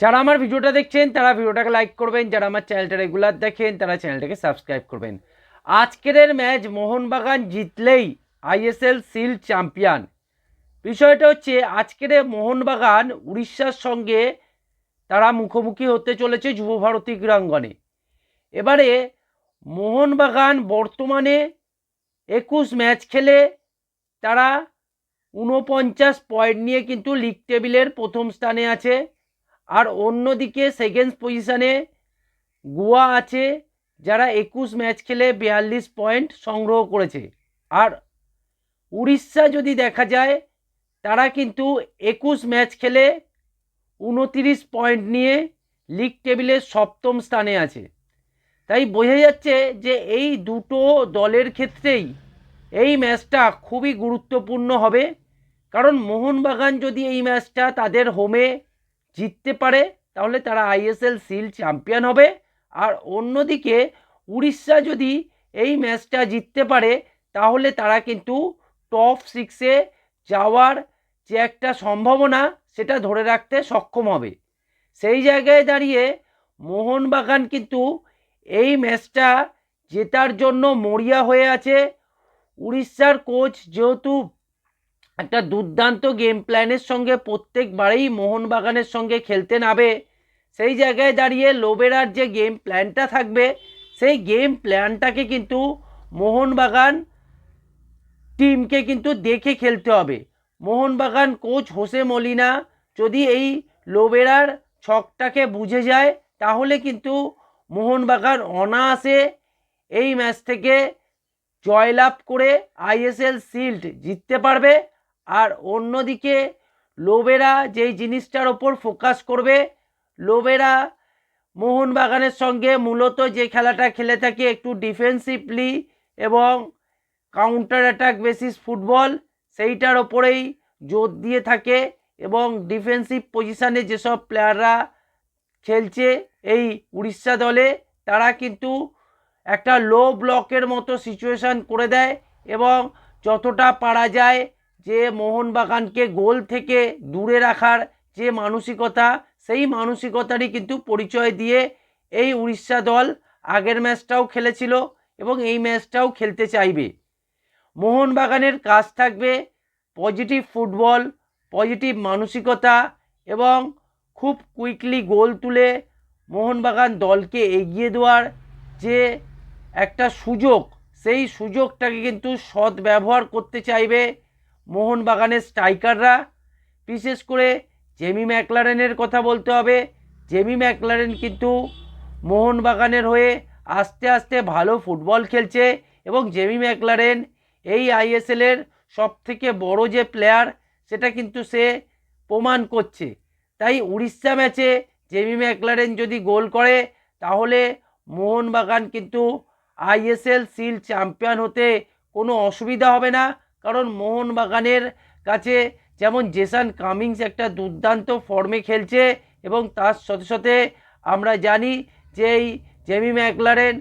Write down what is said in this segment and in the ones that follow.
যারা আমার ভিডিওটা দেখছেন, তারা ভিডিওটাকে লাইক করবেন, যারা আমার চ্যানেলটা রেগুলার দেখেন, তারা চ্যানেলটাকে সাবস্ক্রাইব করবেন। আজকের ম্যাচ মোহনবাগান জিতলেই আইএসএল সিল চ্যাম্পিয়ন বিষয়টা হচ্ছে, আজকের মোহনবাগান উড়িষ্যার সঙ্গে তারা মুখোমুখি হতে চলেছে যুবভারতী ক্রীড়াঙ্গনে। এবারে মোহনবাগান বর্তমানে একুশ ম্যাচ খেলে তারা ঊনপঞ্চাশ পয়েন্ট নিয়ে কিন্তু লিগ টেবিলের প্রথম স্থানে আছে। আর অন্যদিকে সেকেন্ড পজিশানে গোয়া আছে, যারা একুশ ম্যাচ খেলে বিয়াল্লিশ পয়েন্ট সংগ্রহ করেছে। আর উড়িষ্যা যদি দেখা যায়, তারা কিন্তু একুশ ম্যাচ খেলে উনতিরিশ পয়েন্ট নিয়ে লিগ টেবিলের সপ্তম স্থানে আছে। তাই বোঝা যাচ্ছে যে এই দুটো দলের ক্ষেত্রেই এই ম্যাচটা খুবই গুরুত্বপূর্ণ হবে। কারণ মোহনবাগান যদি এই ম্যাচটা তাদের হোমে জিততে পারে, তাহলে তারা আইএসএল সিল চ্যাম্পিয়ন হবে। আর অন্যদিকে উড়িষ্যা যদি এই ম্যাচটা জিততে পারে, তাহলে তারা কিন্তু টপ সিক্সে যাওয়ার যে একটা সম্ভাবনা, সেটা ধরে রাখতে সক্ষম হবে। সেই জায়গায় দাঁড়িয়ে মোহনবাগান কিন্তু এই ম্যাচটা জেতার জন্য মরিয়া হয়ে আছে। উড়িষ্যার কোচ যেহেতু একটা দুর্দান্ত গেম প্ল্যানের সঙ্গে প্রত্যেকবারেই মোহনবাগানের সঙ্গে খেলতে নাবে সেই জায়গায় দাঁড়িয়ে লোবেরার যে গেম প্ল্যানটা থাকবে, সেই গেম প্ল্যানটাকে কিন্তু মোহনবাগান টিমকে কিন্তু দেখে খেলতে হবে। মোহনবাগান কোচ হোসে মলিনা যদি এই লোবেরার ছকটাকে বুঝে যায়, তাহলে কিন্তু মোহনবাগান অনায়াসে এই ম্যাচ থেকে জয়লাভ করে আইএসএল শিল্ড জিততে পারবে। আর অন্যদিকে লোবেরা যেই জিনিসটার ওপর ফোকাস করবে লোবেরা মোহনবাগানের সঙ্গে মূলত যে খেলাটা খেলে থাকে একটু ডিফেন্সিভলি এবং কাউন্টার অ্যাটাক বেসিস ফুটবল সেইটার ওপরেই জোর দিয়ে থাকে এবং ডিফেন্সিভ পজিশানে যেসব প্লেয়াররা খেলছে এই উড়িষ্যা দলে, তারা কিন্তু একটা লো ব্লকের মতো সিচুয়েশান করে দেয় এবং যতটা পারা যায় যে মোহনবাগানকে গোল থেকে দূরে রাখার যে মানসিকতা, সেই মানসিকতারই কিন্তু পরিচয় দিয়ে এই উড়িষ্যা দল আগের ম্যাচটাও খেলেছিল এবং এই ম্যাচটাও খেলতে চাইবে। মোহনবাগানের কাজ থাকবে পজিটিভ ফুটবল, পজিটিভ মানসিকতা এবং খুব কুইকলি গোল তুলে মোহনবাগান দলকে এগিয়ে দেওয়ার যে একটা সুযোগ, সেই সুযোগটাকে কিন্তু সৎ ব্যবহার করতে চাইবে মোহনবাগানের স্ট্রাইকাররা, বিশেষ করে জেমি ম্যাকলারেনের কথা বলতে হবে। জেমি ম্যাকলারেন কিন্তু মোহনবাগানের হয়ে আস্তে আস্তে ভালো ফুটবল খেলছে এবং জেমি ম্যাকলারেন এই আইএসএলের সব থেকে বড় যে প্লেয়ার, সেটা কিন্তু সে প্রমাণ করছে। তাই উড়িষ্যা ম্যাচে জেমি ম্যাকলারেন যদি গোল করে, তাহলে মোহনবাগান কিন্তু আইএসএল সিল চ্যাম্পিয়ন হতে কোনো অসুবিধা হবে না। কারণ মোহনবাগানের কাছে যেমন জেসান কামিংস একটা দুর্দান্ত ফর্মে খেলছে এবং তার সাথে সাথে আমরা জানি যে এই জেমি ম্যাকলারেন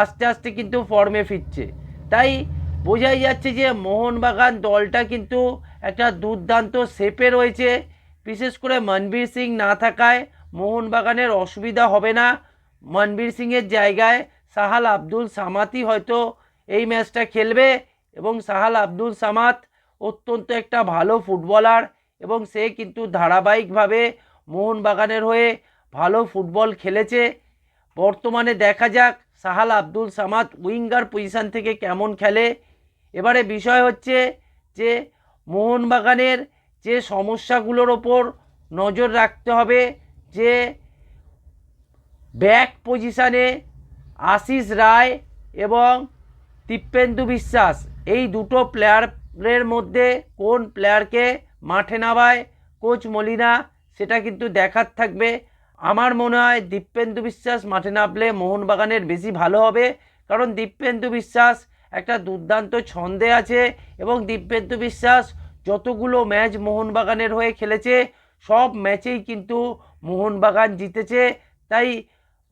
আস্তে আস্তে কিন্তু ফর্মে ফিরছে। তাই বোঝাই যাচ্ছে যে মোহনবাগান দলটা কিন্তু একটা দুর্দান্ত শেপে রয়েছে। বিশেষ করে মনবীর সিং না থাকায় মোহনবাগানের অসুবিধা হবে না। মনবীর সিংয়ের জায়গায় সাহাল আব্দুল সামাতি হয়তো এই ম্যাচটা খেলবে এবং সাহাল আব্দুল সামাত অত্যন্ত একটা ভালো ফুটবলার এবং সে কিন্তু ধারাবাহিকভাবে মোহনবাগানের হয়ে ভালো ফুটবল খেলেছে। বর্তমানে দেখা যাক সাহাল আব্দুল সামাদ উইঙ্গার পজিশান থেকে কেমন খেলে। এবারে বিষয় হচ্ছে যে মোহনবাগানের যে সমস্যাগুলোর ওপর নজর রাখতে হবে যে ব্যাক পজিশানে আশিস রায় এবং দীপেন্দু বিশ্বাস এই দুটো প্লেয়ারের মধ্যে কোন প্লেয়ারকে মাঠে নামায়, কোচ মলিনা, সেটা কিন্তু দেখার থাকবে। আমার মনে হয় দীপেন্দু বিশ্বাস মাঠে নামলে মোহনবাগানের বেশি ভালো হবে, কারণ দীপেন্দু বিশ্বাস একটা দুর্দান্ত ছন্দে আছে এবং দিব্যেন্দু বিশ্বাস যতগুলো ম্যাচ মোহনবাগানের হয়ে খেলেছে, সব ম্যাচেই কিন্তু মোহনবাগান জিতেছে। তাই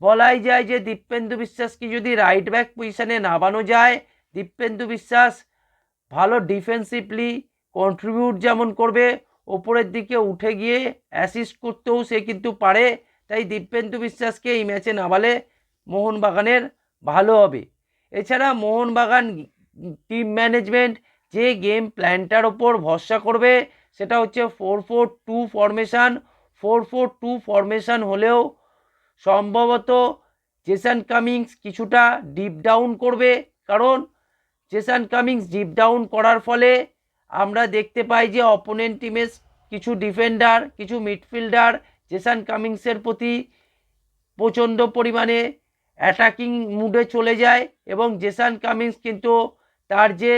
বলাই যায় যে দীপেন্দু বিশ্বাসকে যদি রাইট ব্যাক পজিশানে নামানো যায় দীপেন্দু বিশ্বাস, ভালো ডিফেন্সিভলি কন্ট্রিবিউট যেমন করবে, ওপরের দিকে উঠে গিয়ে অ্যাসিস্ট করতেও সে কিন্তু পারে, তাই দিব্যেন্দু বিশ্বাসকে এই ম্যাচে নামালে মোহনবাগানের ভালো হবে। এছাড়া মোহনবাগান টিম ম্যানেজমেন্ট যে গেম প্ল্যানটার ওপর ভরসা করবে, সেটা হচ্ছে four four two formation four four two formation হলেও সম্ভবত জেসান কামিংস কিছুটা ডিপ ডাউন করবে, কারণ জেসান কামিংস ডিপ ডাউন করার ফলে আমরা দেখতে পাই যে অপোনেন্ট টিমের কিছু ডিফেন্ডার কিছু মিডফিল্ডার জেসান কামিংসের প্রতি প্রচণ্ড পরিমাণে অ্যাটাকিং মুডে চলে যায় এবং জেসান কামিংস কিন্তু তার যে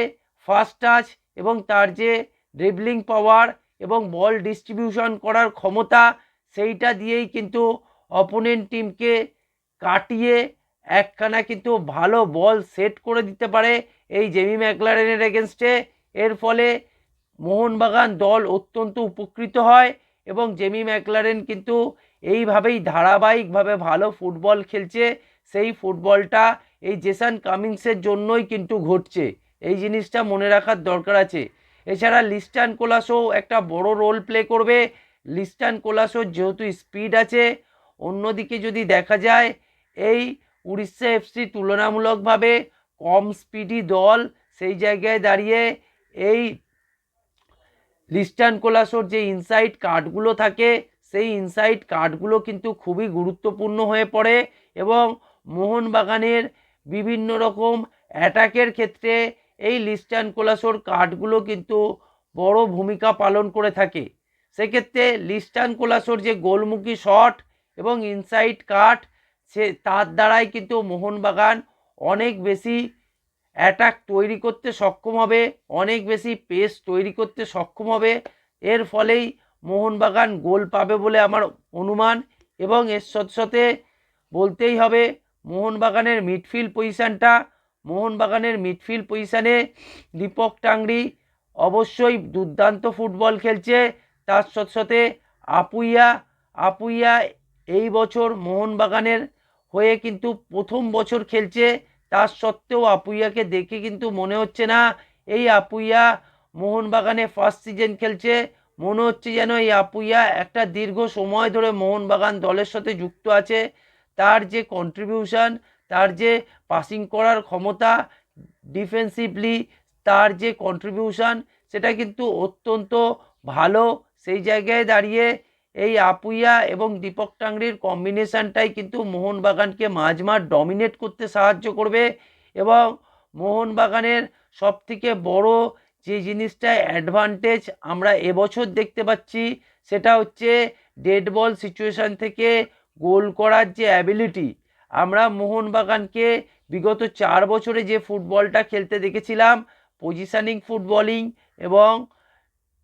ফার্স্ট টাচ এবং তার যে ড্রিবলিং পাওয়ার এবং বল ডিস্ট্রিবিউশন করার ক্ষমতা, সেইটা দিয়েই কিন্তু অপোনেন্ট টিমকে কাটিয়ে একখানা কিন্তু ভালো বল সেট করে দিতে পারে এই জেমি ম্যাকলারেনের এগেনস্টে। এর ফলে মোহনবাগান দল অত্যন্ত উপকৃত হয় এবং জেমি ম্যাকলারেন কিন্তু এইভাবেই ধারাবাহিকভাবে ভালো ফুটবল খেলছে। সেই ফুটবলটা এই জেসান কামিংসের জন্যই কিন্তু ঘটছে। এই জিনিসটা মনে রাখার দরকার আছে। এছাড়া লিস্টান কোলাসও একটা বড় রোল প্লে করবে। লিস্টান কোলাসোর যেহেতু স্পিড আছে, অন্যদিকে যদি দেখা যায়, এই উড়িষ্যা এফসি তুলনামূলকভাবে কম স্পিডি দল। সেই জায়গায় দাঁড়িয়ে এই লিস্টান কোলাসোর যে ইনসাইড কার্ডগুলো থাকে, সেই ইনসাইড কার্ডগুলো কিন্তু খুবই গুরুত্বপূর্ণ হয়ে পড়ে এবং মোহনবাগানের বিভিন্ন রকম অ্যাটাকের ক্ষেত্রে এই লিস্টান কোলাসোর কার্ডগুলো কিন্তু বড় ভূমিকা পালন করে থাকে। সেক্ষেত্রে লিস্টান কোলাসোর যে গোলমুখী শট এবং ইনসাইড কাট সে তার দ্বারাই কিন্তু মোহনবাগান অনেক বেশি অ্যাটাক তৈরি করতে সক্ষম হবে, অনেক বেশি পেস তৈরি করতে সক্ষম হবে। এর ফলেই মোহনবাগান গোল পাবে বলে আমার অনুমান এবং এর সাথে সাথে বলতেই হবে, মোহনবাগানের মিডফিল্ড পজিশানটা মোহনবাগানের মিডফিল্ড পজিশানে দীপক টাংরি অবশ্যই দুর্দান্ত ফুটবল খেলছে। তার সাথে সাথে আপুইয়া আপুইয়া এই বছর মোহনবাগানের হয়ে কিন্তু প্রথম বছর খেলছে তার সত্ত্বেও আপুইয়াকে দেখে কিন্তু মনে হচ্ছে না, এই আপুইয়া মোহনবাগানে ফার্স্ট সিজন খেলছে। মনে হচ্ছে যেন এই আপুইয়া একটা দীর্ঘ সময় ধরে মোহনবাগান দলের সাথে যুক্ত আছে। তার যে কন্ট্রিবিউশন তার যে পাসিং করার ক্ষমতা ডিফেন্সিভলি তার যে কন্ট্রিবিউশন সেটা কিন্তু অত্যন্ত ভালো। সেই জায়গায় দাঁড়িয়ে এই আপুইয়া এবং দীপক টাংরির কম্বিনেশানটাই কিন্তু মোহনবাগানকে মাঝমাঠ ডমিনেট করতে সাহায্য করবে এবং মোহনবাগানের সবথেকে বড় যে জিনিসটা অ্যাডভান্টেজ আমরা এবছর দেখতে পাচ্ছি সেটা হচ্ছে ডেড বল সিচুয়েশান থেকে গোল করার যে অ্যাবিলিটি আমরা মোহনবাগানকে বিগত চার বছরে যে ফুটবলটা খেলতে দেখেছিলাম পজিশানিং ফুটবলিং এবং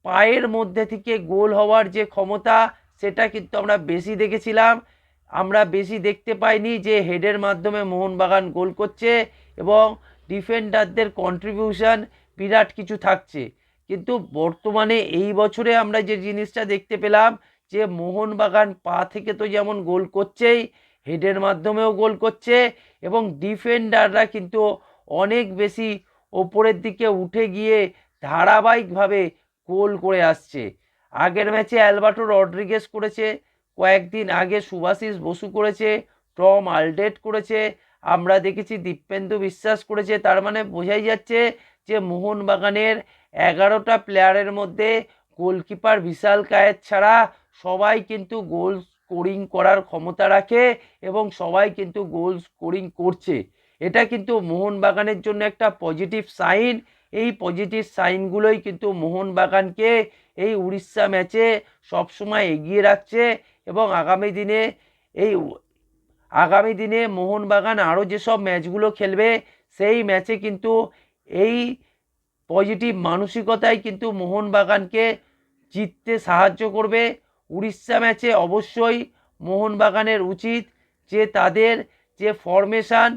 পায়ের মধ্যে থেকে গোল হওয়ার যে ক্ষমতা সেটা কিন্তু আমরা বেশি দেখেছিলাম। আমরা বেশি দেখতে পাইনি যে হেডের মাধ্যমে মোহনবাগান গোল করছে এবং ডিফেন্ডারদের কন্ট্রিবিউশন বিরাট কিছু থাকছে। কিন্তু বর্তমানে এই বছরে আমরা যে জিনিসটা দেখতে পেলাম যে মোহনবাগান পা থেকে তো যেমন গোল করছেই, হেডের মাধ্যমেও গোল করছে এবং ডিফেন্ডাররা কিন্তু অনেক বেশি ওপরের দিকে উঠে গিয়ে ধারাবাহিকভাবে গোল করে আসছে। আগের ম্যাচে অ্যালবার্টো রড্রিগেস করেছে, কয়েকদিন আগে সুভাশিস বসু করেছে, টম আলডেট করেছে, আমরা দেখেছি দীপেন্দু বিশ্বাস করেছে, তার মানে বোঝাই যাচ্ছে যে মোহনবাগানের এগারোটা প্লেয়ারের মধ্যে গোলকিপার বিশাল কায়েত ছাড়া সবাই কিন্তু গোল স্কোরিং করার ক্ষমতা রাখে এবং সবাই কিন্তু গোল স্কোরিং করছে। এটা কিন্তু মোহনবাগানের জন্য একটা পজিটিভ সাইন এই পজিটিভ সাইনগুলোই কিন্তু মোহনবাগানকে এই উড়িষ্যা ম্যাচে সবসময় এগিয়ে রাখছে এবং আগামী দিনে এই আগামী দিনে মোহনবাগান আরও যেসব ম্যাচগুলো খেলবে, সেই ম্যাচে কিন্তু এই পজিটিভ মানসিকতাই কিন্তু মোহনবাগানকে জিততে সাহায্য করবে। উড়িষ্যা ম্যাচে অবশ্যই মোহনবাগানের উচিত যে তাদের যে ফরমেশান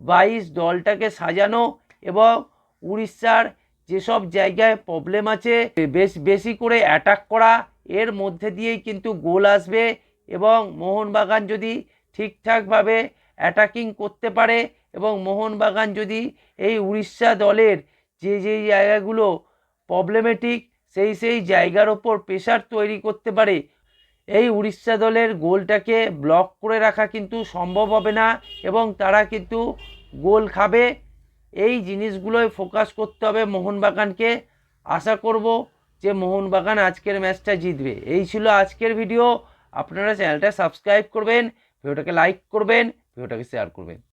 বাইশ দলটাকে সাজানো এবং উড়িষ্যার যেসব জায়গায় প্রবলেম আছে, বেশ, বেশি করে অ্যাটাক করা, এর মধ্যে দিয়েই কিন্তু গোল আসবে এবং মোহনবাগান যদি ঠিকঠাকভাবে অ্যাটাকিং করতে পারে এবং মোহনবাগান যদি এই উড়িষ্যা দলের যে যে জায়গাগুলো প্রবলেমেটিক সেই সেই জায়গার ওপর প্রেশার তৈরি করতে পারে, এই উড়িষ্যা দলের গোলটাকে ব্লক করে রাখা কিন্তু সম্ভব হবে না এবং তারা কিন্তু গোল খাবে। এই জিনিসগুলোয় ফোকাস করতে হবে মোহনবাগানকে। আশা করব যে মোহনবাগান আজকের ম্যাচটা জিতবে। এই ছিল আজকের ভিডিও আপনারা চ্যানেলটা সাবস্ক্রাইব করবেন ভিডিওটাকে লাইক করবেন ভিডিওটাকে শেয়ার করবেন।